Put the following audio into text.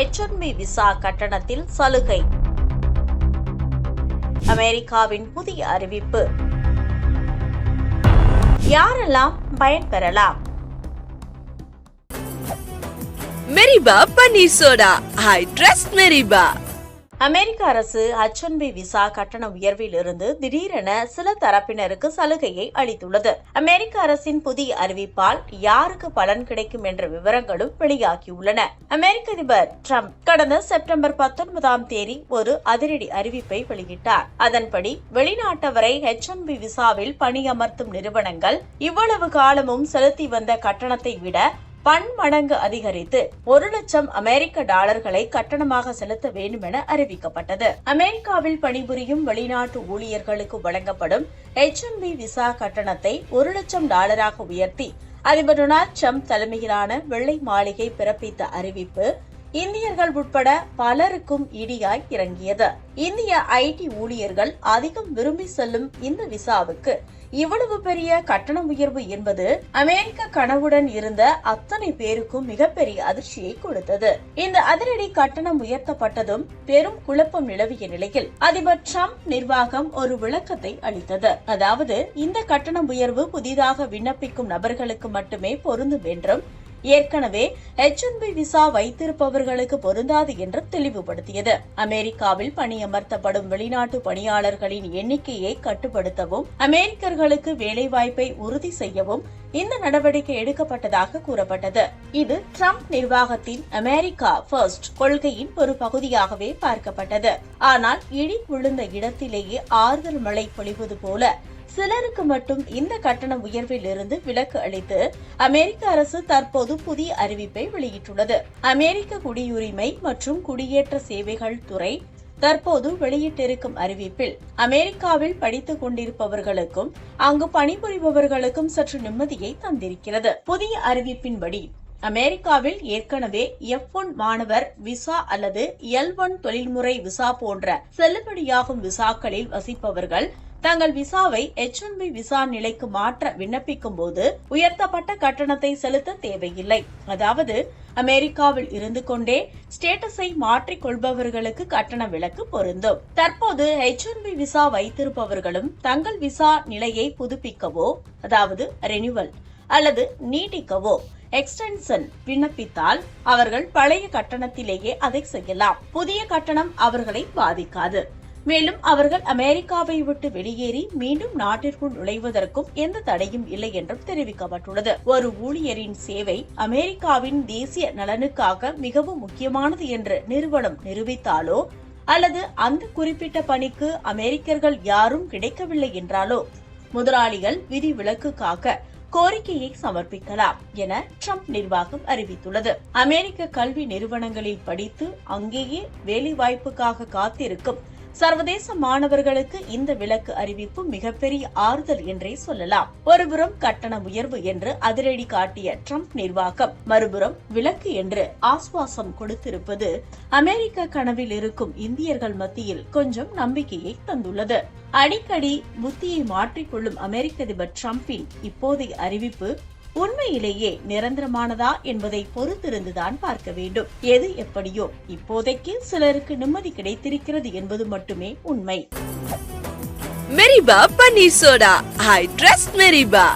H P visa கட்டணத்தில் சலுகை. அமெரிக்காவின் புதிய அறிவிப்பு. யாரெல்லாம் பயன்பெறலாம் மெரிபா பன்னீர் சோடா ஐ ட்ரஸ்ட் மெரிபா அமெரிக்க அரசு அச்சன்பி பி விசா கட்டண உயர்வில் இருந்து திடீரென சில தரப்பினருக்கு சலுகையை அளித்துள்ளது. அமெரிக்க அரசின் புதிய அறிவிப்பால் யாருக்கு பலன் கிடைக்கும் என்ற விவரங்களும் வெளியாகியுள்ளன. அமெரிக்க அதிபர் ட்ரம்ப் கடந்த செப்டம்பர் பத்தொன்பதாம் தேதி ஒரு அதிரடி அறிவிப்பை வெளியிட்டார். அதன்படி வெளிநாட்டவரை ஹெச்என்பி பி விசாவில் பணியமர்த்தும் நிறுவனங்கள் இவ்வளவு காலமும் செலுத்தி வந்த கட்டணத்தை விட பன்மடங்கு அதிகரித்து ஒரு லட்சம் அமெரிக்க டாலர்களை கட்டணமாக செலுத்த வேண்டும் என அறிவிக்கப்பட்டது. அமெரிக்காவில் பணிபுரியும் வெளிநாட்டு ஊழியர்களுக்கு வழங்கப்படும் எச் எம் பி விசா கட்டணத்தை ஒரு லட்சம் டாலராக உயர்த்தி அதிபர் டொனால்ட் ட்ரம்ப் தலைமையிலான வெள்ளை மாளிகை பிறப்பித்த அறிவிப்பு இந்தியர்கள் உட்பட பலருக்கும் இடியாய் இறங்கியது. இந்திய ஐடி ஊழியர்கள் அதிகம் விரும்பி செல்லும் இந்த விசாவுக்கு இவ்வளவு பெரிய கட்டண உயர்வு என்பது அமெரிக்க கனவுடன் இருந்த அத்தனை பேருக்கும் மிகப்பெரிய அதிர்ச்சியை கொடுத்தது. இந்த அதிரடி கட்டணம் உயர்த்தப்பட்டதும் பெரும் குழப்பம் நிலவிய நிலையில் அதிபர் ட்ரம்ப் நிர்வாகம் ஒரு விளக்கத்தை அளித்தது. அதாவது இந்த கட்டண உயர்வு புதிதாக விண்ணப்பிக்கும் நபர்களுக்கு மட்டுமே பொருந்தும் என்றும் ஏற்கனவே எச் பி விசா வைத்திருப்பவர்களுக்கு பொருந்தாது என்று தெளிவுபடுத்தியது. அமெரிக்காவில் பணியமர்த்தப்படும் வெளிநாட்டு பணியாளர்களின் எண்ணிக்கையை கட்டுப்படுத்தவும் அமெரிக்கர்களுக்கு வேலைவாய்ப்பை உறுதி செய்யவும் இந்த நடவடிக்கை எடுக்கப்பட்டதாக கூறப்பட்டது. இது ட்ரம்ப் நிர்வாகத்தின் அமெரிக்கா ஃபர்ஸ்ட் கொள்கையின் ஒரு பகுதியாகவே பார்க்கப்பட்டது. ஆனால் இடி விழுந்த இடத்திலேயே ஆறுதல் மழை பொழிவது போல சிலருக்கு மட்டும் இந்த கட்டண உயர்வில் இருந்து விலக்கு அளித்து அமெரிக்க அரசு தற்போது புதிய அறிவிப்பை வெளியிட்டுள்ளது. அமெரிக்க குடியுரிமை மற்றும் குடியேற்ற சேவைகள் துறை தற்போது வெளியிட்டிருக்கும் அறிவிப்பில் அமெரிக்காவில் படித்துக் கொண்டிருப்பவர்களுக்கும் அங்கு பணிபுரிபவர்களுக்கும் சற்று நிம்மதியை தந்திருக்கிறது. புதிய அறிவிப்பின்படி அமெரிக்காவில் ஏற்கனவே எஃப் ஒன் மாணவர் விசா அல்லது எல் ஒன் தொழில்முறை விசா போன்ற செல்லுபடியாகும் விசாக்களில் வசிப்பவர்கள் தங்கள் விசாவை எச் ஒன் பி விசா நிலைக்கு மாற்ற விண்ணப்பிக்கும் போது உயர்த்தப்பட்ட கட்டணத்தை செலுத்த தேவையில்லை. அதாவது அமெரிக்காவில் இருந்து கொண்டே ஸ்டேட்டஸை மாற்றிக் கொள்பவர்களுக்கு கட்டண விலக்கு பொருந்தும். தற்போது எச் ஒன் பி விசா வைத்திருப்பவர்களும் தங்கள் விசா நிலையை புதுப்பிக்கவோ அதாவது ரெனிவல் அல்லது நீட்டிக்கவோ எக்ஸ்டென்ஷன் விண்ணப்பித்தால் அவர்கள் பழைய கட்டணத்திலேயே அதை செய்யலாம். புதிய கட்டணம் அவர்களை பாதிக்காது. மேலும் அவர்கள் அமெரிக்காவை விட்டு வெளியேறி மீண்டும் நாட்டிற்குள் நுழைவதற்கும் எந்த தடையும் இல்லை என்றும் தெரிவிக்கப்பட்டுள்ளது. ஒரு ஊழியரின் சேவை அமெரிக்காவின் தேசிய நலனுக்காக மிகவும் முக்கியமானது என்று நிறுவனம் நிரூபித்தாலோ அல்லது அந்த குறிப்பிட்ட பணிக்கு அமெரிக்கர்கள் யாரும் கிடைக்கவில்லை என்றாலோ முதலாளிகள் விதி விலக்குக்காக கோரிக்கையை சமர்ப்பிக்கலாம் என ட்ரம்ப் நிர்வாகம் அறிவித்துள்ளது. அமெரிக்க கல்வி நிறுவனங்களில் படித்து அங்கேயே வேலைவாய்ப்புக்காக காத்திருக்கும் சர்வதேச மாணவர்களுக்கு இந்த விலக்கு அறிவிப்பு மிகப்பெரிய ஆறுதல் என்றே சொல்லலாம். ஒருபுறம் கட்டண உயர்வு என்று அதிரடி காட்டிய ட்ரம்ப் நிர்வாகம் மறுபுறம் விலக்கு என்று ஆஸ்வாசம் கொடுத்திருப்பது அமெரிக்க கனவில் இருக்கும் இந்தியர்கள் மத்தியில் கொஞ்சம் நம்பிக்கையை தந்துள்ளது. அடிக்கடி புத்தியை மாற்றிக்கொள்ளும் அமெரிக்க அதிபர் டிரம்பின் இப்போதைய அறிவிப்பு உண்மையிலேயே நிரந்தரமானதா என்பதை பொறுத்திருந்துதான் பார்க்க வேண்டும். எது எப்படியோ இப்போதைக்கு சிலருக்கு நிம்மதி கிடைத்திருக்கிறது என்பது மட்டுமே உண்மை. மெரிபா பன்னீர் சோடா ஐ ட்ரஸ்ட் மெரிபா